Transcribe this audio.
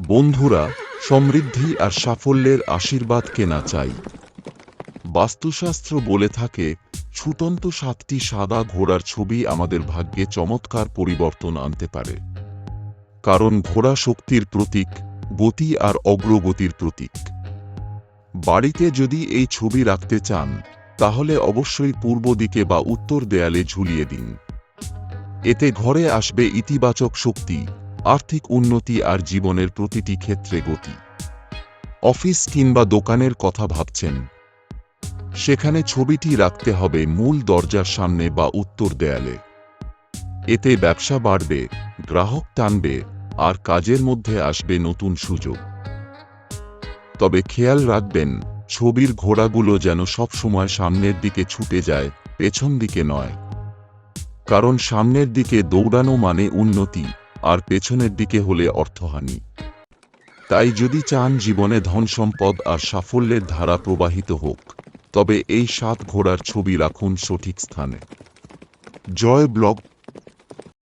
বন্ধুরা, সমৃদ্ধি আর সাফল্যের আশীর্বাদ কেনা চাই। বাস্তুশাস্ত্র বলে থাকে ছুটন্ত সাতটি সাদা ঘোড়ার ছবি আমাদের ভাগ্যে চমৎকার পরিবর্তন আনতে পারে। কারণ ঘোড়া শক্তির প্রতীক, গতি আর অগ্রগতির প্রতীক। বাড়িতে যদি এই ছবি রাখতে চান, তাহলে অবশ্যই পূর্ব দিকে বা উত্তর দেয়ালে ঝুলিয়ে দিন। এতে ঘরে আসবে ইতিবাচক শক্তি আর্থিক উন্নতি আর জীবনের প্রতিটি ক্ষেত্রে গতি। অফিস কিংবা দোকানের কথা ভাবছেন। সেখানে ছবিটি রাখতে হবে মূল দরজার সামনে বা উত্তর দেয়ালে। এতে ব্যবসা বাড়বে, গ্রাহক টানবে, আর কাজের মধ্যে আসবে নতুন সুযোগ। তবে খেয়াল রাখবেন, ছবির ঘোড়াগুলো যেন সবসময় সামনের দিকে ছুটে যায়, পেছন দিকে নয়। কারণ সামনের দিকে দৌড়ানো মানে উন্নতি। আর পেছনের দিকে হলে অর্থহানি। তাই যদি চান জীবনে ধন সম্পদ আর সাফল্যের ধারা প্রবাহিত হোক, তবে এই সাত ঘোড়ার ছবি রাখুন সঠিক স্থানে। জয় ব্লগ